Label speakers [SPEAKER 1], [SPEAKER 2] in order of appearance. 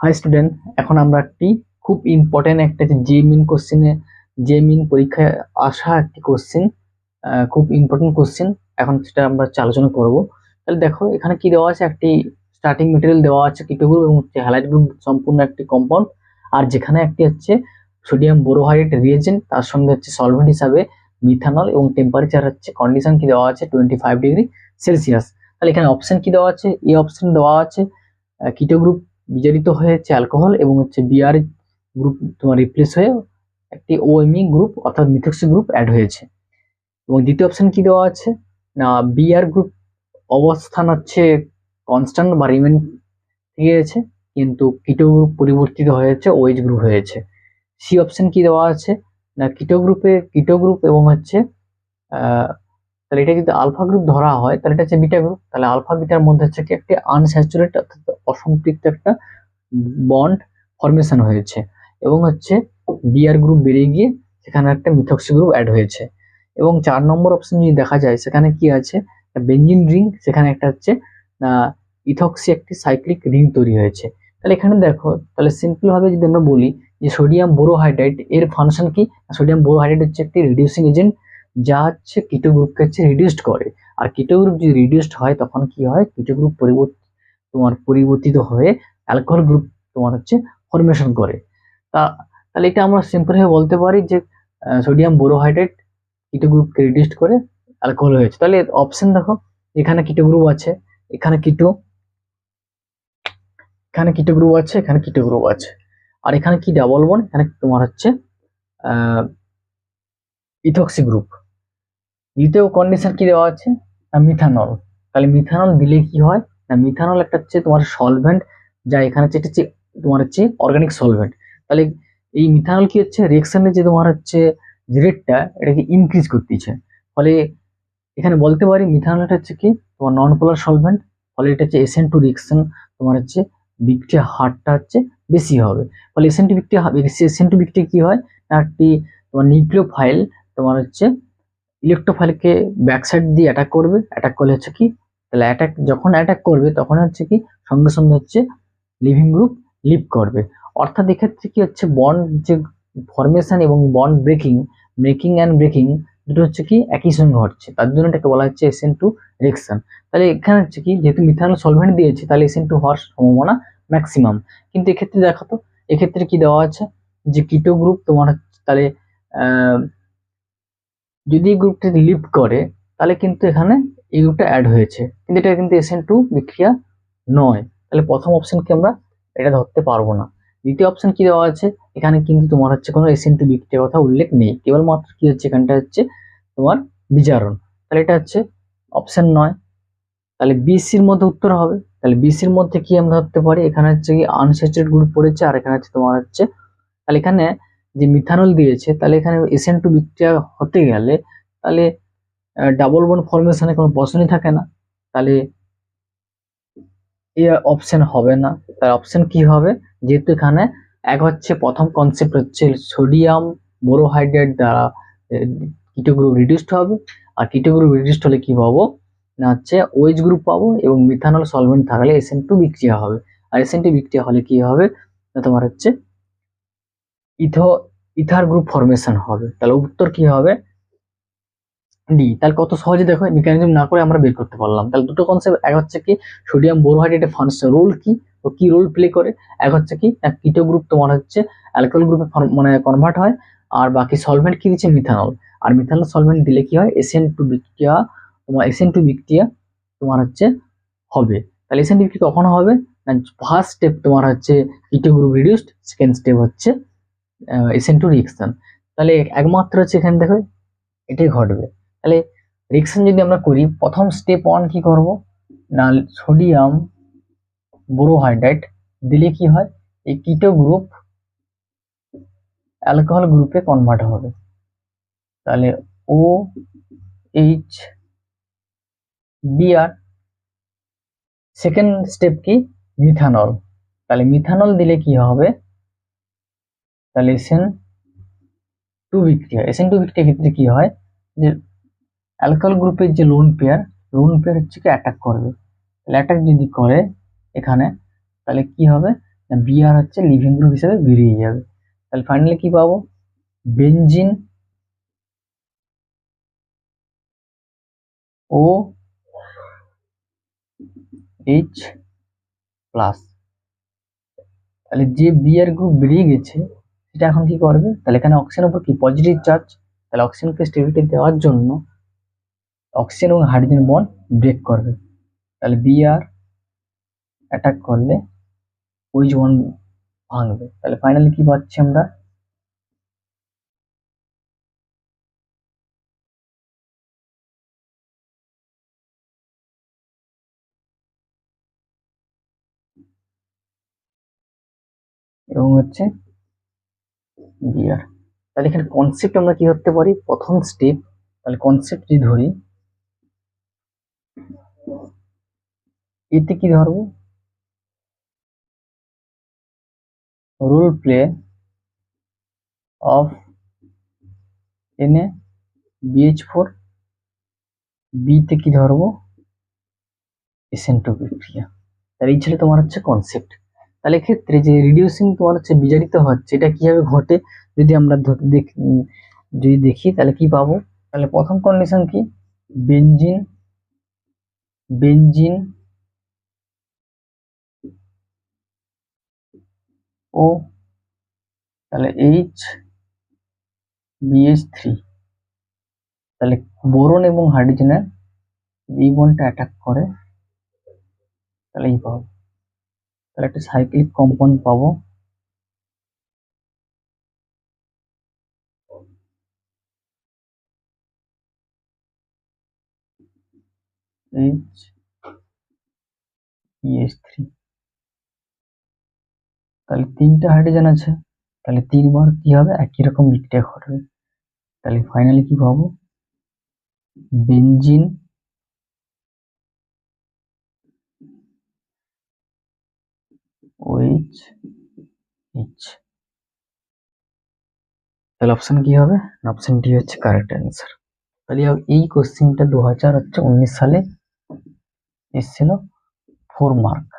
[SPEAKER 1] High student এখন আমরা একটি খুব ইম্পর্টেন্ট একটা যে মিন কোশ্চেনে যে মিন পরীক্ষায় আসা একটি কোশ্চেন খুব ইম্পর্টেন্ট কোশ্চেন এখন সেটা আমরা হচ্ছে আলোচনা করব। তাহলে দেখো, এখানে কি দেওয়া আছে? একটি স্টার্টিং মেটেরিয়াল দেওয়া আছে কিটো গ্রুপ এবং হ্যালাইট গ্রুপ সম্পূর্ণ একটি কম্পাউন্ড আর যেখানে একটি হচ্ছে সোডিয়াম বোরোহাইড্রেট রিয়েজেন্ট তার সঙ্গে হচ্ছে সলভেন্ট হিসাবে মিথানল এবং টেম্পারেচার হচ্ছে কন্ডিশন কি দেওয়া আছে? টোয়েন্টি ফাইভ ডিগ্রি সেলসিয়াস তাহলে এখানে অপশন কি দেওয়া আছে? এই অপশন দেওয়া আছে কিটো গ্রুপ বিজারিত হয়েছে অ্যালকোহল এবং হচ্ছে বিআর গ্রুপ তোমার রিপ্লেস হয়ে একটি ওএমই গ্রুপ অর্থাৎ মিথক্সি গ্রুপ অ্যাড হয়েছে। এবং দ্বিতীয় অপশান কি দেওয়া আছে? না বিআর গ্রুপ অবস্থান হচ্ছে কনস্ট্যান্ট বা রিমেন থেকে গেছে, কিন্তু কিটো গ্রুপ পরিবর্তিত হয়েছে ওএইচ গ্রুপ হয়েছে। সি অপশান কি দেওয়া আছে? না কিটো গ্রুপে কিটো গ্রুপ এবং হচ্ছে তাহলে এটা যদি আলফা গ্রুপ ধরা হয়, তাহলে এটা হচ্ছে বিটা গ্রুপ তাহলে আলফা বিটার মধ্যে হচ্ছে কি একটি আনস্যাচুরেট অর্থাৎ অসম্পৃক্ত একটা বন্ড ফরমেশন হয়েছে এবং হচ্ছে বিআর গ্রুপ বেরিয়ে গিয়ে সেখানে একটা মিথক্সি গ্রুপ অ্যাড হয়েছে। এবং চার নম্বর অপশন যদি দেখা যায়, সেখানে কি আছে? বেঞ্জিন রিং সেখানে একটা হচ্ছে ইথক্সি একটি সাইক্লিক রিং তৈরি হয়েছে। তাহলে এখানে দেখো, তাহলে সিম্পলভাবে যদি আমরা বলি যে সোডিয়াম বোরোহাইড্রাইট এর ফাংশন কি? সোডিয়াম বোরোহাইড্রাইট হচ্ছে একটি রিডিউসিং এজেন্ট যা হচ্ছে কিটো গ্রুপকে হচ্ছে রিডিউসড করে। আর কিটো গ্রুপ যদি রিডিউসড হয়, তখন কি হয়? কিটো গ্রুপ পরিবর্তিত তোমার পরিবর্তিত হয়ে অ্যালকোহল গ্রুপ তোমার হচ্ছে ফরমেশন করে। তা, তাহলে এটা আমরা সিম্পলভাবে বলতে পারি যে সোডিয়াম বোরোহাইড্রেট কিটো গ্রুপকে রিডিউসড করে অ্যালকোহল হয়েছে। তাহলে অপশন দেখো, এখানে কিটো গ্রুপ আছে, এখানে কিটো এখানে কিটো গ্রুপ আছে, এখানে কিটো গ্রুপ আছে। আর এখানে কি ডাবল বন এখানে তোমার হচ্ছে ইথক্সি গ্রুপ। দ্বিতীয় কন্ডিশন কি দেওয়া আছে? না মিথানল তাহলে মিথানল দিলে কি হয়? না মিথানল একটা হচ্ছে তোমার সলভেন্ট যা এখানে হচ্ছে এটা তোমার হচ্ছে অর্গানিক সলভেন্ট তাহলে এই মিথানল কি হচ্ছে? রিয়েকশনের যে তোমার হচ্ছে যে রেটটা এটাকে ইনক্রিজ করতেছে ফলে এখানে বলতে পারি মিথানলটা হচ্ছে কি? তোমার নন পোলার সলভেন্ট ফলে এটা হচ্ছে এসেন টু রিয়েকশন তোমার হচ্ছে বিক্রিয়া হারটা হচ্ছে বেশি হবে। ফলে এসেন টু বিক্রিয়া এসেন টু বিক্রিয়া কি হয়? না, একটি তোমার নিউক্লিও ফাইল তোমার হচ্ছে ইলেকট্রোফাইলকে ব্যাক সাইড দিয়ে অ্যাটাক করবে। অ্যাটাক করলে হচ্ছে কি? তাহলে অ্যাটাক যখন অ্যাটাক করবে, তখন হচ্ছে কি? সঙ্গে সঙ্গে হচ্ছে লিভিং গ্রুপ লিভ করবে। অর্থাৎ এক্ষেত্রে কি হচ্ছে? বন্ড যে ফরমেশন এবং bond breaking breaking and breaking দুটো হচ্ছে কি? একই সঙ্গে ঘটছে। তার জন্য এটাকে বলা হচ্ছে এসএন টু রিয়েকশন তাহলে এখানে হচ্ছে কি? যেহেতু মিথানল সলভেন্ট দিয়েছে, তাহলে এসএন টু হওয়ার সম্ভাবনা ম্যাক্সিমাম কিন্তু এক্ষেত্রে দেখো তো, এক্ষেত্রে কি দেওয়া আছে? যে কিটো গ্রুপ তোমার তাহলে যদি এই গ্রুপটি লিভ করে, তাহলে কিন্তু এখানে এই গ্রুপটা অ্যাড হয়েছে। কিন্তু এটা কিন্তু এসএন টু বিক্রিয়া নয়। তাহলে প্রথম অপশনকে আমরা এটা ধরতে পারব না। দ্বিতীয় অপশান কি দেওয়া আছে? এখানে কিন্তু তোমার হচ্ছে কোনো এসএন টু বিক্রিয়ার কথা উল্লেখ নেই। কেবলমাত্র কি হচ্ছে? এখানটা হচ্ছে তোমার বিচারণ তাহলে এটা হচ্ছে অপশান নয়। তাহলে বিসির মধ্যে উত্তর হবে। তাহলে বিসির মধ্যে কি আমরা ধরতে পারি? এখানে হচ্ছে কি আনস্যাচুরেট গ্রুপ পড়েছে, আর এখানে হচ্ছে তোমার হচ্ছে, তাহলে এখানে যে মিথানল দিয়েছে, তাহলে এখানে এসএন টু বিক্রিয়া হতে গেলে তাহলে ডাবল বন ফরমেশনে কোনো প্রশ্নই থাকে না। তাহলে এ অপশন হবে না। তার অপশন কি হবে? যেহেতু এখানে এক হচ্ছে প্রথম কনসেপ্ট হচ্ছে সোডিয়াম বোরোহাইড্রেট দ্বারা কিটো গ্রুপ রিডিউসড হবে। আর কিটো গ্রুপ রিডিউসড হলে কি পাবো? না হচ্ছে ওয়েজ গ্রুপ পাবো এবং মিথানল সলভেন্ট থাকলে এসএন টু বিক্রিয়া হবে। আর এসএন টু বিক্রিয়া হলে কি হবে? না, তোমার হচ্ছে ইথো ইথার গ্রুপ ফরমেশন হবে। তাহলে উত্তর কি হবে? ডি তাহলে কত সহজে দেখো মেকানিজম না করে আমরা বের করতে পারলাম। তাহলে দুটো কনসেপ্ট এক হচ্ছে কি সোডিয়াম বোরোহাইড্রেটের ফাংশন রোল কি, ও কি রোল প্লে করে? এক হচ্ছে কি কিটো গ্রুপ তোমার হচ্ছে অ্যালকোহল গ্রুপে মানে কনভার্ট হয়, আর বাকি সলভেন্ট কি দিচ্ছে? মিথানল আর মিথানল সলভেন্ট দিলে কি হয়? এসএন টু বিক্রিয়া তোমার এসএন টু বিক্রিয়া তোমার হচ্ছে হবে। তাহলে এসএন টু বিক্রিয়া কখন হবে? না ফার্স্ট স্টেপ তোমার হচ্ছে keto group reduced second step হচ্ছে এসএন টু রিয়েকশন তাহলে একমাত্র হচ্ছে এখানে দেখো, এটাই ঘটবে। তাহলে রিয়েকশন যদি আমরা করি, প্রথম স্টেপ ওয়ান কি করব? না সোডিয়াম বোরোহাইড্রাইট দিলে কি হয়? এই কিটো গ্রুপ অ্যালকোহল গ্রুপে কনভার্ট হবে। তাহলে O H BR second step কি? মিথানল তাহলে মিথানল দিলে কি হবে? তাহলে এসএন টু বিক্রিয়া এসএন টু বিক্রিয়ার ক্ষেত্রে কি হয়? যে অ্যালকোহল গ্রুপের যে লোন পেয়ার লোন পেয়ার হচ্ছে কি অ্যাটাক করবে। তাহলে অ্যাটাক যদি করে এখানে, তাহলে কি হবে? বি আর হচ্ছে লিভিং গ্রুপ হিসেবে বেরিয়ে যাবে। তাহলে ফাইনালি কি পাবো? বেঞ্জিন ও এইচ প্লাস তাহলে যে বি আর গ্রুপ বেরিয়ে গেছে সেটা এখন কি করবে? তাহলে এখানে অক্সিজেনের উপর কি? পজিটিভ চার্জ তাহলে অক্সিজেনকে স্টেবিলিটি দেওয়ার জন্য অক্সিজেন এবং হাইড্রোজেন বন্ড ব্রেক করবে। তাহলে বি আর অ্যাটাক করলে ওই বন্ড ভাঙবে। তাহলে ফাইনালি কি পাচ্ছি আমরা? এবং হচ্ছে বিয়ার তাহলে এখানে কনসেপ্ট আমরা কি ধরতে পারি? প্রথম স্টেপ তাহলে কনসেপ্ট যদি ধরি। এতে কি ধরবো? Role play of N A BH four বিতে কি ধরবো? এসএন টু বিক্রিয়া তাহলে এই ছিল তোমার হচ্ছে কনসেপ্ট তাহলে ক্ষেত্রে যে রিডিউসিং তোমার হচ্ছে বিজারিত হচ্ছে এটা কীভাবে ঘটে? যদি আমরা যদি দেখি, তাহলে কি পাবো? তাহলে প্রথম কন্ডিশন কি? বেনজিন বেনজিন ও, তাহলে এইচ বিএস থ্রি তাহলে বোরন এবং হাইড্রোজেনের এই বনটা অ্যাটাক করে, তাহলে এই পাবো। তাহলে একটা সাইক্লিক কম্পাউন্ড পাবো। এইচ বিএস থ্রি তাহলে তিনটা হাইড্রোজেন আছে, তাহলে তিনবার কি হবে? একই রকম বিক্রিয়া ঘটবে। তাহলে ফাইনালি কি পাবো? বেনজিন ওইচ এইচ তাহলে অপশন কি হবে? অপশন ডি হচ্ছে কারেক্ট অ্যান্সার তাহলে এই কোশ্চিনটা দু হাজার হচ্ছে উনিশ সালে এসেছিল ফোর মার্ক